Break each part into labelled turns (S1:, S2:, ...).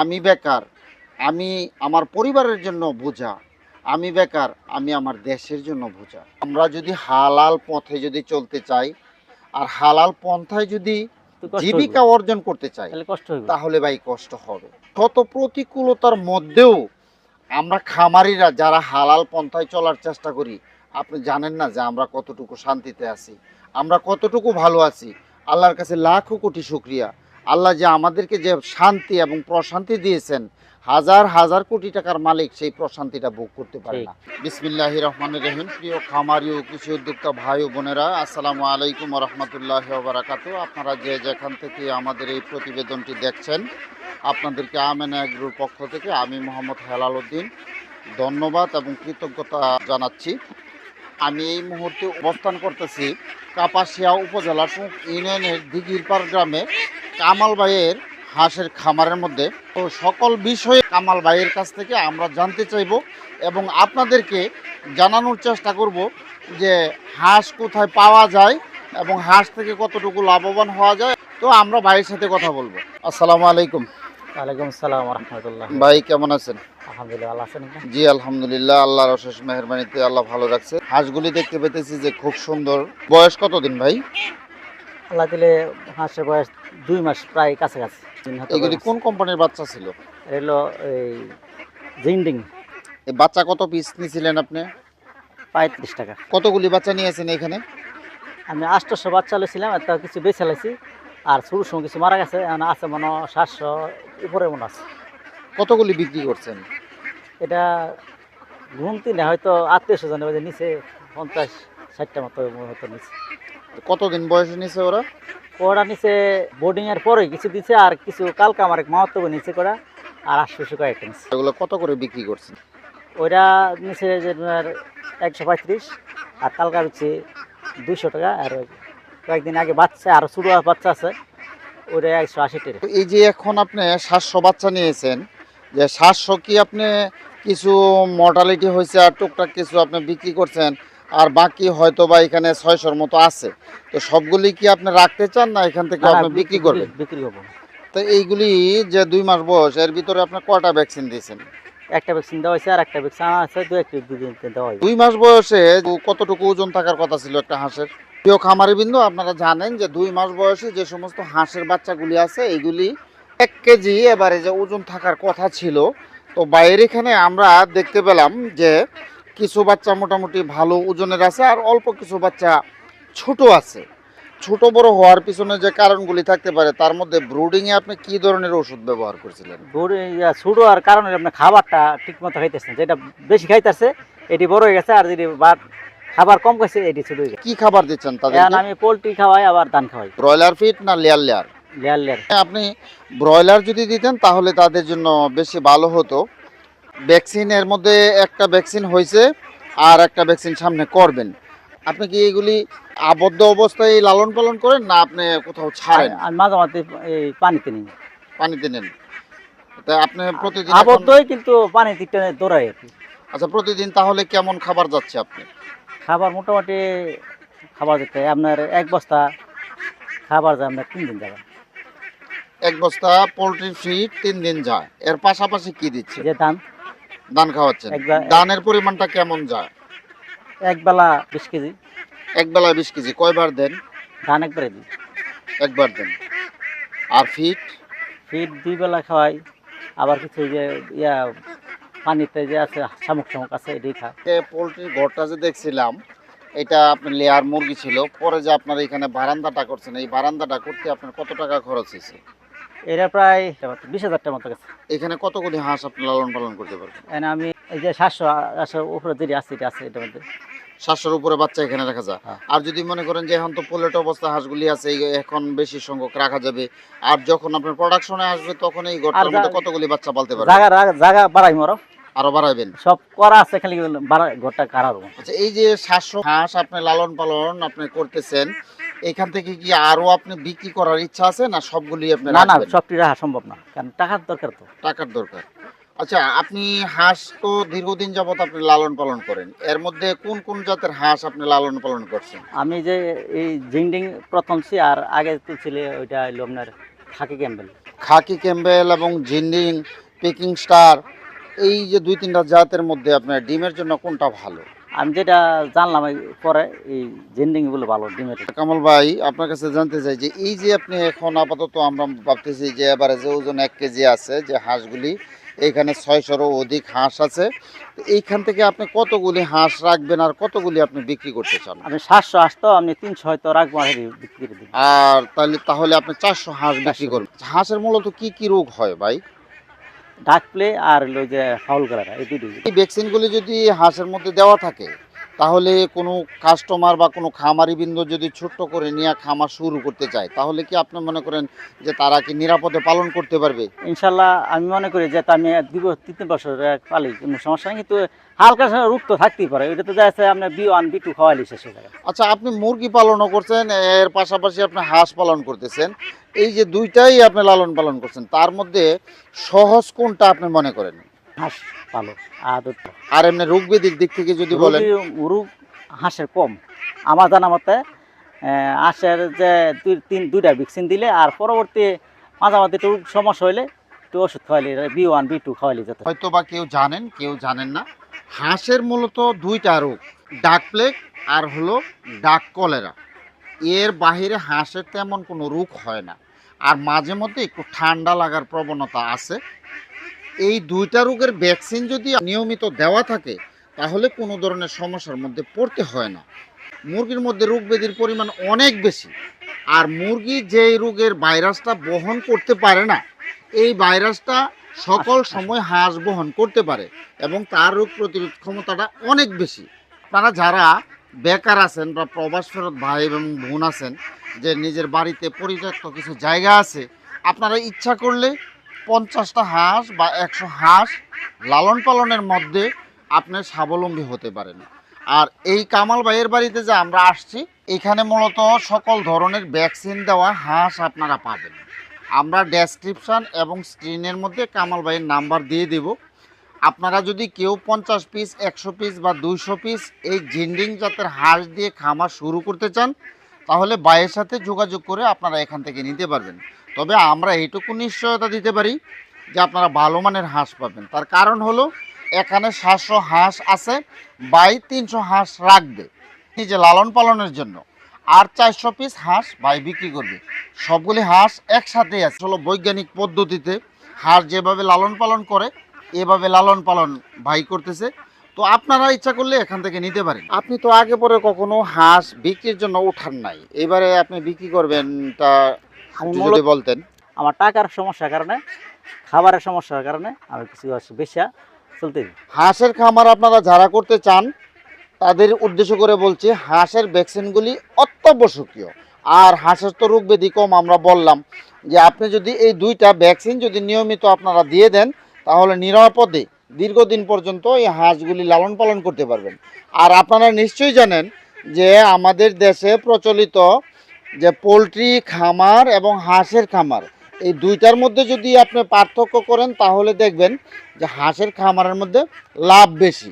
S1: আমি বেকার আমি আমার পরিবারের জন্য বোঝা আমি বেকার আমি আমার দেশের জন্য বোঝা। আমরা যদি হালাল পথে যদি চলতে চাই আর হালাল পন্থায় যদি জীবিকা অর্জন করতে চাই
S2: তাহলে কষ্ট
S1: তাহলে ভাই কষ্ট হবে। শত প্রতিকূলতার মধ্যেও আমরা খামারিরা যারা হালাল পন্থায় চলার চেষ্টা করি আপনি জানেন না যে আমরা কতটুকু শান্তিতে আছি আমরা কতটুকু ভালো আছি। আল্লাহর কাছে লাখো কোটি শুক্রিয়া। আল্লাহ যে আমাদেরকে যে শান্তি এবং প্রশান্তি দিয়েছেন হাজার হাজার কোটি টাকার মালিক সেই প্রশান্তিটা ভোগ করতে পারে না। বিসমিল্লাহ রহমান রহিম। প্রিয় খামারি ও কৃষি উদ্যোক্তা ভাই ও বোনেরা আসসালামু আলাইকুম রহমতুল্লাহ বারাকাত আপনারা যে যেখান থেকে আমাদের এই প্রতিবেদনটি দেখছেন আপনাদেরকে আমেন এগ্রুর পক্ষ থেকে আমি মোহাম্মদ হেলাল উদ্দিন। ধন্যবাদ এবং কৃতজ্ঞতা জানাচ্ছি। আমি এই মুহূর্তে অবস্থান করতেছি কাপাসিয়া উপজেলার ইউনিয়নের দিঘিরপাড় গ্রামে। কামাল ভাইয়ের হাঁসের খামারের মধ্যে। তো সকল বিষয়ে কামাল ভাইয়ের কাছ থেকে আমরা জানতে চাইব এবং আপনাদেরকে জানানোর চেষ্টা করব যে হাঁস কোথায় পাওয়া যায় এবং হাঁস থেকে কতটুকু লাভবান হওয়া যায়। তো আমরা ভাইয়ের সাথে কথা বলব। আসসালামু আলাইকুম।
S2: ওয়ালাইকুম আসসালাম রহমতুল্লাহ
S1: ভাই কেমন আছেন?
S2: আলহামদুলিল্লাহ আছেন
S1: জি আলহামদুলিল্লাহ আল্লাহর অশেষ মেহরবানিতে আল্লাহ ভালো রাখছে। হাঁসগুলি দেখতে পেতেছি যে খুব সুন্দর। বয়স কতদিন ভাই?
S2: আল্লাহ দিলে হাঁসের বয়স দুই মাস প্রায় কাছাকাছি।
S1: এগুলি কোন কোম্পানির বাচ্চা ছিল?
S2: এটা হলো এই জিন্ডিং।
S1: এই বাচ্চা কত পিস নিয়েছিলেন আপনি?
S2: পঁয়ত্রিশ টাকা।
S1: কতগুলি বাচ্চা নিয়েছেন এখানে?
S2: আমি আটশোশো বাচ্চা লইছিলাম একটা কিছু বেছে লাইছি আর শুরুর সময় কিছু মারা গেছে আছে মনে সাতশো উপরে মনে আছে।
S1: কতগুলি বিক্রি করছেন?
S2: এটা ঘুমতি না হয়তো আত্মীয় স্বজন নিচে পঞ্চাশ ষাটটা মতো হয়তো নিচে
S1: কতদিন বয়সে নিছে ওরা?
S2: ওরা নিচে বোর্ডিং এর পরে কিছু দিছে আর কিছু কালকে আমার এক মাহাত্ম নিচে করা আর আটশোশো কয়েকটা নিচে
S1: ওগুলো কত করে বিক্রি করছে
S2: ওইটা নিচে যে একশো পঁয়ত্রিশ আর কালকা হচ্ছে দুইশো টাকা আর কয়েকদিন আগে বাচ্চা আর ছোটো বাচ্চা আছে ওইটা একশো আশি টাকা।
S1: এই যে এখন আপনি সাতশো বাচ্চা নিয়েছেন যে সাতশো কি আপনি কিছু মর্টালিটি হয়েছে আর টুকটাক কিছু আপনি বিক্রি করছেন আর বাকি হয়তো বা এখানে ছয়শোর মতো আছে। তো সবগুলি কি আপনি রাখতে চান না এখান থেকে আপনি বিক্রি করবেন?
S2: বিক্রি করব।
S1: তো এইগুলি যে দুই মাস বয়স এর ভিতরে আপনি কয়টা ভ্যাকসিন দিয়েছেন?
S2: একটা ভ্যাকসিন দেওয়া হয়েছে আর একটা ভ্যাকসিন আছে দু একটা দেওয়া হয়েছে।
S1: দুই মাস বয়সে কতটুকু ওজন থাকার কথা ছিল একটা হাঁসের? প্রিয় খামারি বিন্দু আপনারা জানেন যে দুই মাস বয়সে যে সমস্ত হাঁসের বাচ্চাগুলি আছে এইগুলি এক কেজি এবারে যে ওজন থাকার কথা ছিল তো বাইরে এখানে আমরা দেখতে পেলাম যে কিছু বাচ্চা মোটামুটি ভালো ওজনের আছে আর অল্প কিছু বাচ্চা ছোট আছে। ছোট বড় হওয়ার পিছনে যে কারণগুলি থাকতে পারে তার মধ্যে ব্রুডিংয়ে আপনি কি ধরনের ওষুধ ব্যবহার করছিলেন?
S2: ছোটো আর কারণে আপনি খাবারটা ঠিকমতো খাইতেছেন যেটা বেশি খাইতেছে এটি বড় হয়ে গেছে আর যদি খাবার কম খাইছে এটি ছোট হয়ে গেছে।
S1: কি খাবার দিচ্ছেন তাদের
S2: আমি পোলট্রি খাওয়াই আবার ধান খাওয়াই।
S1: ব্রয়লার ফিট না লেয়ার লেয়ার?
S2: Layer layer.
S1: আপনি ব্রয়লার যদি দিতেন তাহলে তাদের জন্য বেশি ভালো হতো। ভ্যাকসিনের মধ্যে একটা ভ্যাকসিন হয়েছে আর একটা ভ্যাকসিন সামনে করবেন। আপনি কি এগুলি আবদ্ধ অবস্থায় লালন পালন করেন না আপনি কোথাও ছাড়েন?
S2: আমি মাঝে মাঝে এই পানিতে নিই
S1: পানিতে নেন। তা আপনি প্রতিদিন
S2: আবদ্ধই কিন্তু পানি দিকটা দৌড়াই আর কি।
S1: আচ্ছা প্রতিদিন তাহলে কেমন খাবার যাচ্ছে আপনি?
S2: খাবার মোটামুটি খাবার দিতে আপনার এক বস্তা খাবার যায় আপনার তিন দিন যাবে।
S1: এক বস্তা পোলট্রি ফিড তিন দিন যায়। এর পাশাপাশি কি দিচ্ছে?
S2: যে ধান।
S1: ধান খাওয়াচ্ছেন। ধানের পরিমাণটা কেমন যায়?
S2: এক বেলা বিশ কেজি।
S1: এক বেলা বিশ কেজি কয়বার দেন?
S2: ধান একবারে দিই।
S1: একবার দেন। আর ফিট?
S2: ফিট দুই বেলা খাওয়াই। আবার কিছু যে ইয়া পানিতে যে আছে শামুক শামুক আছে এটাই খা
S1: পোলট্রির ঘরটা যে দেখছিলাম এটা আপনার লেয়ার মুরগি ছিল। পরে যে আপনার এখানে বারান্দাটা করছেন এই বারান্দাটা করতে আপনার কত টাকা খরচ হয়েছে?
S2: এটা প্রায় বিশ হাজারটার মতো গেছে।
S1: এখানে কতগুলি হাঁস আপনি লালন পালন করতে পারবেন?
S2: এখানে আমি এই যে সাতশো সাতশো উপরে যেটি আছে এটা আছে এটার মধ্যে।
S1: সাতশোর উপরে বাচ্চা এখানে রাখা যায়।
S2: হ্যাঁ।
S1: আর যদি মনে করেন যে এখন তো পোলেট অবস্থা হাঁসগুলি আছে এখন বেশি সংখ্যক রাখা যাবে। আর যখন আপনার প্রোডাকশনে আসবে তখন এই ঘরটার মধ্যে কতগুলি বাচ্চা পালতে পারবেন
S2: জায়গা জায়গা বাড়াই মরো।
S1: আরও বাড়াবেন
S2: সব করা আছে খালি ঘরটা কারার
S1: আচ্ছা এই যে সাতশো হাঁস আপনি লালন পালন আপনি করতেছেন এখান থেকে কি আরও আপনি বিক্রি করার ইচ্ছা আছে না সবগুলি আপনি
S2: না না? সবটি রাখা সম্ভব না কারণ টাকার দরকার তো।
S1: টাকার দরকার। আচ্ছা আপনি হাঁস তো দীর্ঘদিন যাবত আপনি লালন পালন করেন। এর মধ্যে কোন কোন জাতের হাঁস আপনি লালন পালন করছেন?
S2: আমি যে এই জিংডিং প্রথম ছি আর আগে তো ছিল ওইটা হলো আপনার থাকি ক্যাম্বেল।
S1: খাকি ক্যাম্বেল এবং জিন্ডিং পিকিং স্টার এই যে দুই তিনটা জাতের মধ্যে আপনার ডিমের জন্য কোনটা ভালো?
S2: আমি যেটা জানলাম পরে এই জেন্ডিংগুলো ভালো ডিমের
S1: কামাল ভাই আপনার কাছে জানতে চাই যে এই যে আপনি এখন আপাতত আমরা ভাবতেছি যে এবারে যে ওজন এক কেজি আছে যে হাঁসগুলি এখানে ছয়শোরও অধিক হাঁস আছে এইখান থেকে আপনি কতগুলি হাঁস রাখবেন আর কতগুলি আপনি বিক্রি করতে চান?
S2: আমি সাতশো হাঁস তো আমি তিনশো হয়তো রাখব আর বিক্রি করে
S1: আর তাহলে তাহলে আপনি চারশো হাঁস বিক্রি করবেন। হাঁসের মূলত কি কি রোগ হয় ভাই?
S2: ডাক প্লে আর হলো যে ফাউল করাটা, এই দুটোই
S1: এই ভ্যাকসিনগুলি যদি হাঁসের মধ্যে দেওয়া থাকে তাহলে কোনো কাস্টমার বা কোনো খামারি বিন্দু যদি ছোট্ট করে নিয়ে খামার শুরু করতে চায় তাহলে কি আপনি মনে করেন যে তারা কি নিরাপদে পালন করতে পারবে?
S2: ইনশাল্লাহ আমি মনে করি যে আমি দুই তিন তিন বছর পালি কোনো সমস্যা নেই কিন্তু হালকা রোগ তো থাকতেই পারে এটা তো যাচ্ছে আপনার বি ওয়ান বি টু খাওয়ালি শেষ হয়ে
S1: আচ্ছা আপনি মুরগি পালনও করছেন এর পাশাপাশি আপনি হাঁস পালন করতেছেন এই যে দুইটাই আপনি লালন পালন করছেন তার মধ্যে সহজ কোনটা আপনি মনে করেন?
S2: হাঁস পালো আর
S1: আর এমনি রোগ ব্যাধির দিক থেকে যদি বলেন?
S2: রোগ হাঁসের কম। আমার জানা মতে হাঁসের যে দুই তিন দুইটা ভ্যাকসিন দিলে আর পরবর্তী মাঝামাঝি একটু সমস্যা হইলে একটু ওষুধ খাওয়াইলে বি ওয়ান বি টু খাওয়াইলে যেতে
S1: হয়তো বা কেউ জানেন কেউ জানেন না। হাঁসের মূলত দুইটা রোগ ডাক প্লেগ আর হলো ডাক কলেরা। এর বাহিরে হাঁসের তেমন কোনো রোগ হয় না। আর মাঝে মধ্যে একটু ঠান্ডা লাগার প্রবণতা আছে। এই দুইটা রোগের ভ্যাকসিন যদি নিয়মিত দেওয়া থাকে তাহলে কোনো ধরনের সমস্যার মধ্যে পড়তে হয় না। মুরগির মধ্যে রোগ ব্যাধির পরিমাণ অনেক বেশি। আর মুরগি যেই রোগের ভাইরাসটা বহন করতে পারে না এই ভাইরাসটা সকল সময় হাঁস বহন করতে পারে এবং তার রোগ প্রতিরোধ ক্ষমতাটা অনেক বেশি। তারা যারা বেকার আছেন বা প্রবাস ফেরত ভাই এবং বোন আছেন যে নিজের বাড়িতে পরিত্যক্ত কিছু জায়গা আছে আপনারা ইচ্ছা করলে পঞ্চাশটা হাঁস বা একশো হাঁস লালন পালনের মধ্যে আপনি স্বাবলম্বী হতে পারেন। আর এই কামাল ভাইয়ের বাড়িতে যে আমরা আসছি, এখানে মূলত সকল ধরনের ভ্যাকসিন দেওয়া হাঁস আপনারা পাবেন। আমরা ডেসক্রিপশন এবং স্ক্রিনের মধ্যে কামাল ভাইয়ের নাম্বার দিয়ে দেব। আপনারা যদি কেউ পঞ্চাশ পিস, একশো পিস বা দুইশো পিস এই জিন্ডিং জাতের হাঁস দিয়ে খামার শুরু করতে চান, তাহলে ভাইয়ের সাথে যোগাযোগ করে আপনারা এখান থেকে নিতে পারবেন। তবে আমরা এইটুকু নিশ্চয়তা দিতে পারি যে আপনারা ভালো মানের হাঁস পাবেন। তার কারণ হলো, এখানে সাতশো হাঁস আছে, বাই তিনশো হাঁস রাখবে নিজে লালন পালনের জন্য। আর চারশো পিস হাঁস ভাই বিক্রি করবে। সবগুলি হাঁস একসাথেই আছে। হলো বৈজ্ঞানিক পদ্ধতিতে হাঁস যেভাবে লালন পালন করে, এভাবে লালন পালন ভাই করতেছে। তো আপনারা ইচ্ছা করলে এখান থেকে নিতে পারেন। আপনি তো আগে পরে কখনো হাঁস বিক্রির জন্য উঠান নাই। এবারে আপনি বিক্রি করবেন, তা
S2: আমি
S1: যদি বলতেন।
S2: আমার টাকার সমস্যার কারণে খাবারের সমস্যার কারণে আমি কিছু বেশি চলতে
S1: হাঁসের খামার আপনারা যারা করতে চান তাদের উদ্দেশ্য করে বলছি হাঁসের ভ্যাকসিনগুলি অত্যাবশ্যকীয় আর হাঁসের তো রোগ ব্যাধি কম আমরা বললাম যে আপনি যদি এই দুইটা ভ্যাকসিন যদি নিয়মিত আপনারা দিয়ে দেন তাহলে নিরাপদে দীর্ঘদিন পর্যন্ত এই হাঁসগুলি লালন পালন করতে পারবেন। আর আপনারা নিশ্চয়ই জানেন যে আমাদের দেশে প্রচলিত যে পোলট্রি, খামার এবং হাঁসের খামার। এই দুইটার মধ্যে যদি আপনি পার্থক্য করেন, তাহলে দেখবেন যে হাঁসের খামারের মধ্যে লাভ বেশি।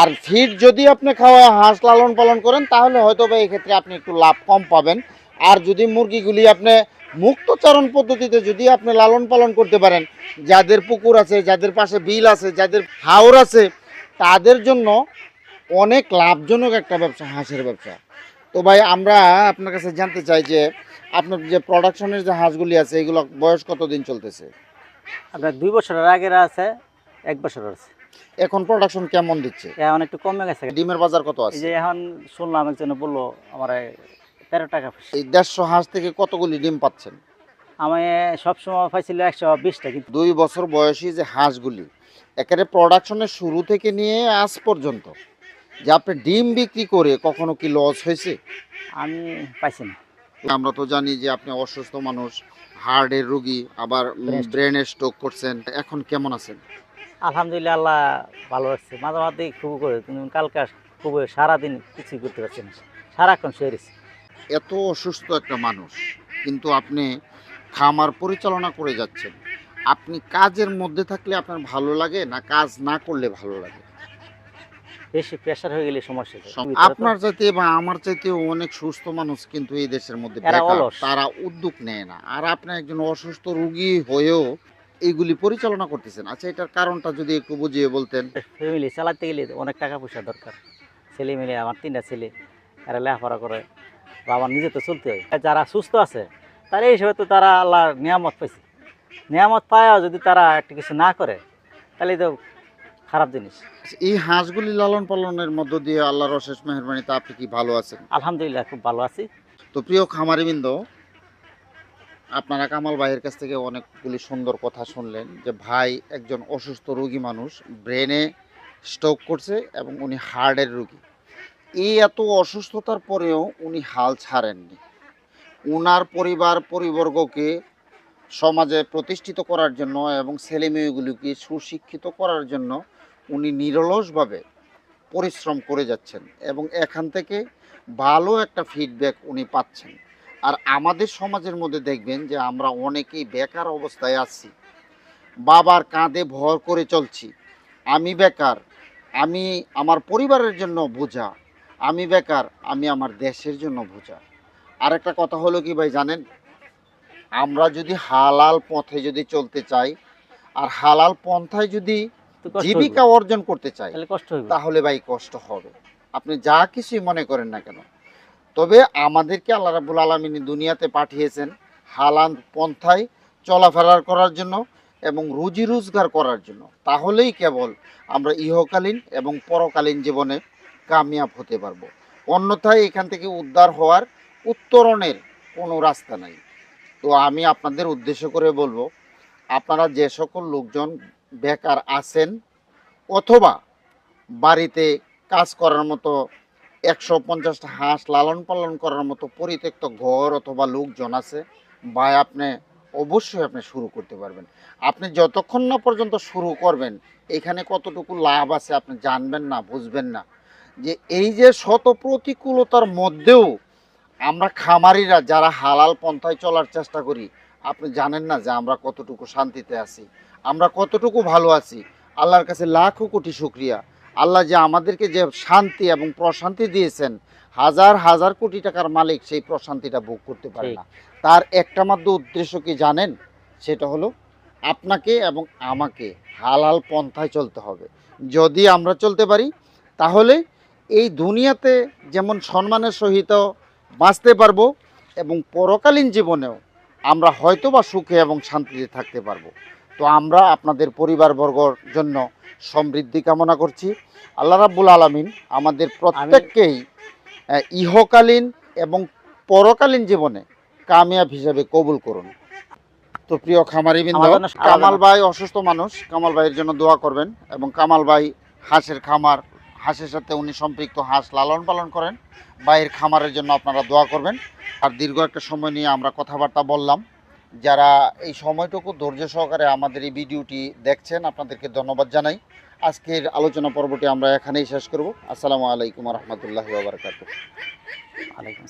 S1: আর ফিড যদি আপনি খাওয়ায় হাঁস লালন পালন করেন, তাহলে হয়তো বা এই ক্ষেত্রে আপনি একটু লাভ কম পাবেন। আর যদি মুরগিগুলি আপনি মুক্তচারণ পদ্ধতিতে যদি আপনি লালন পালন করতে পারেন, যাদের পুকুর আছে, যাদের পাশে বিল আছে, যাদের হাওর আছে, তাদের জন্য অনেক লাভজনক একটা ব্যবসা, হাঁসের ব্যবসা। তো ভাই আমরা আপনার কাছে জানতে চাই যে আপনার যে প্রোডাকশনের যে হাঁসগুলি আছে এগুলো বয়স কতদিন চলতেছে?
S2: আপনার দুই বছরের আগের আছে এক বছরের আছে।
S1: এখন প্রোডাকশন কেমন দিচ্ছে?
S2: এখন একটু কমে গেছে।
S1: ডিমের বাজার কত আছে?
S2: যে এখন শুনলাম একজন বলল আমার তেরো টাকা।
S1: এই দেড়শো হাঁস থেকে কতগুলি ডিম পাচ্ছেন?
S2: আমি সবসময় পাইছিল একশো বিশটা কিন্তু
S1: দুই বছর বয়সী যে হাঁসগুলি একেবারে প্রোডাকশনের শুরু থেকে নিয়ে আজ পর্যন্ত। যে আপনি ডিম বিক্রি করে কখনো কি লস হয়েছে?
S2: আমি পাইছি না।
S1: আমরা তো জানি যে আপনি অসুস্থ মানুষ হার্টের রোগী আবার ব্রেনের স্ট্রোক করছেন। এখন কেমন আছেন?
S2: আলহামদুলিল্লাহ আল্লাহ ভালো রাখছে। মাঝে মাঝে খুব করে কিন্তু কালকে খুব সারাদিন কিছুই করতে পারছি না। সারাক্ষণ শুয়ে রয়েছি।
S1: এত অসুস্থ একটা মানুষ কিন্তু আপনি খামার পরিচালনা করে যাচ্ছেন। আপনি কাজের মধ্যে থাকলে আপনার ভালো লাগে না কাজ না করলে ভালো লাগে?
S2: বেশি প্রেশার হয়ে গেলে সমস্যা
S1: আপনার চাইতে বা আমার চাইতে অনেক সুস্থ মানুষ কিন্তু এই দেশের মধ্যে। তারা উদ্যোগ নেয় না। আর আপনি একজন অসুস্থ রোগী হয়েও এইগুলি পরিচালনা করতেছেন। আচ্ছা এটার কারণটা যদি একটু বুঝিয়ে বলতেন।
S2: ফ্যামিলি চালাতে গেলে অনেক টাকা পয়সা দরকার। ছেলে মেয়ে আমার তিনটা ছেলে এরা লেখাপড়া করে বা আমার নিজে তো চলতে হয়। যারা সুস্থ আছে তারা এই হিসেবে তো তারা আল্লাহর নিয়ামত পাইছে। নিয়ামত পায়ও যদি তারা একটা কিছু না করে তাহলে তো খারাপ জিনিস।
S1: এই হাঁসগুলি লালন পালনের মধ্য দিয়ে আল্লাহর অশেষ মেহরবানিতে আপনি কি ভালো আছেন?
S2: আলহামদুলিল্লাহ খুব ভালো আছি।
S1: তো প্রিয় খামারিবৃন্দ আপনারা কামাল ভাইয়ের কাছ থেকে অনেকগুলি সুন্দর কথা শুনলেন যে ভাই একজন অসুস্থ রোগী মানুষ ব্রেনে স্ট্রোক করছে এবং উনি হার্টের রোগী। এই এত অসুস্থতার পরেও উনি হাল ছাড়েননি। উনার পরিবার পরিবর্গকে সমাজে প্রতিষ্ঠিত করার জন্য এবং ছেলেমেয়েগুলিকে সুশিক্ষিত করার জন্য উনি নিরলসভাবে পরিশ্রম করে যাচ্ছেন এবং এখান থেকে ভালো একটা ফিডব্যাক উনি পাচ্ছেন। আর আমাদের সমাজের মধ্যে দেখবেন যে আমরা অনেকেই বেকার অবস্থায় আছি। বাবার কাঁধে ভর করে চলছি। আমি বেকার, আমি আমার পরিবারের জন্য বোঝা, আমি বেকার, আমি আমার দেশের জন্য বোঝা। আর একটা কথা হলো কি ভাই জানেন? আমরা যদি হালাল পথে যদি চলতে চাই, আর হালাল পন্থায় যদি জীবিকা অর্জন করতে চাই
S2: তাহলে কষ্ট
S1: তাহলে ভাই কষ্ট হবে। আপনি যা কিছুই মনে করেন না কেন। তবে আমাদেরকে আল্লাহ রাবুল আলমিনী দুনিয়াতে পাঠিয়েছেন হালান পন্থায় চলাফেরা করার জন্য এবং রুজি রোজগার করার জন্য। তাহলেই কেবল আমরা ইহকালীন এবং পরকালীন জীবনে কামিয়াব হতে পারব। অন্যথায় এখান থেকে উদ্ধার হওয়ার উত্তরণের কোনো রাস্তা নাই। তো আমি আপনাদের উদ্দেশ্য করে বলব আপনারা যে সকল লোকজন বেকার আছেন অথবা বাড়িতে কাজ করার মতো একশো পঞ্চাশটা হাঁস লালন পালন করার মতো পরিত্যক্ত ঘর অথবা লোকজন আছে বা আপনি অবশ্যই আপনি শুরু করতে পারবেন। আপনি যতক্ষণ না পর্যন্ত শুরু করবেন, এখানে কতটুকু লাভ আছে আপনি জানবেন না, বুঝবেন না। যে এই যে শত প্রতিকূলতার মধ্যেও আমরা খামারিরা যারা হালাল পন্থায় চলার চেষ্টা করি, আপনি জানেন না যে আমরা কতটুকু শান্তিতে আছি। আমরা কতটুকু ভালো আছি? আল্লাহর কাছে লাখো কোটি শুক্রিয়া। আল্লাহ যে আমাদেরকে যে শান্তি এবং প্রশান্তি দিয়েছেন হাজার হাজার কোটি টাকার মালিক সেই প্রশান্তিটা ভোগ করতে পারে না। তার একটা মাত্র উদ্দেশ্য কি জানেন? সেটা হলো আপনাকে এবং আমাকে হালাল পন্থায় চলতে হবে। যদি আমরা চলতে পারি তাহলে এই দুনিয়াতে যেমন সম্মানের সহিত বাঁচতে পারব এবং পরকালীন জীবনেও আমরা হয়তো বা সুখে এবং শান্তিতে থাকতে পারব। তো আমরা আপনাদের পরিবারবর্গর জন্য সমৃদ্ধি কামনা করছি। আল্লাহ রাব্বুল আলামিন আমাদের প্রত্যেককেই ইহকালীন এবং পরকালীন জীবনে কামিয়াব হিসাবে কবুল করুন। তো প্রিয় খামারি কামাল ভাই অসুস্থ মানুষ কামাল ভাইয়ের জন্য দোয়া করবেন এবং কামাল ভাই হাঁসের খামার হাঁসের সাথে উনি সম্পৃক্ত হাঁস লালন পালন করেন। ভাইয়ের খামারের জন্য আপনারা দোয়া করবেন। আর দীর্ঘ একটা সময় নিয়ে আমরা কথাবার্তা বললাম। যারা এই সময়টুকু ধৈর্য সহকারে আমাদের এই ভিডিওটি দেখছেন, আপনাদেরকে ধন্যবাদ জানাই। আজকের আলোচনা পর্বটি আমরা এখানেই শেষ করব। আসসালামু আলাইকুম রহমতুল্লাহ বারকাত
S2: আলাইকুম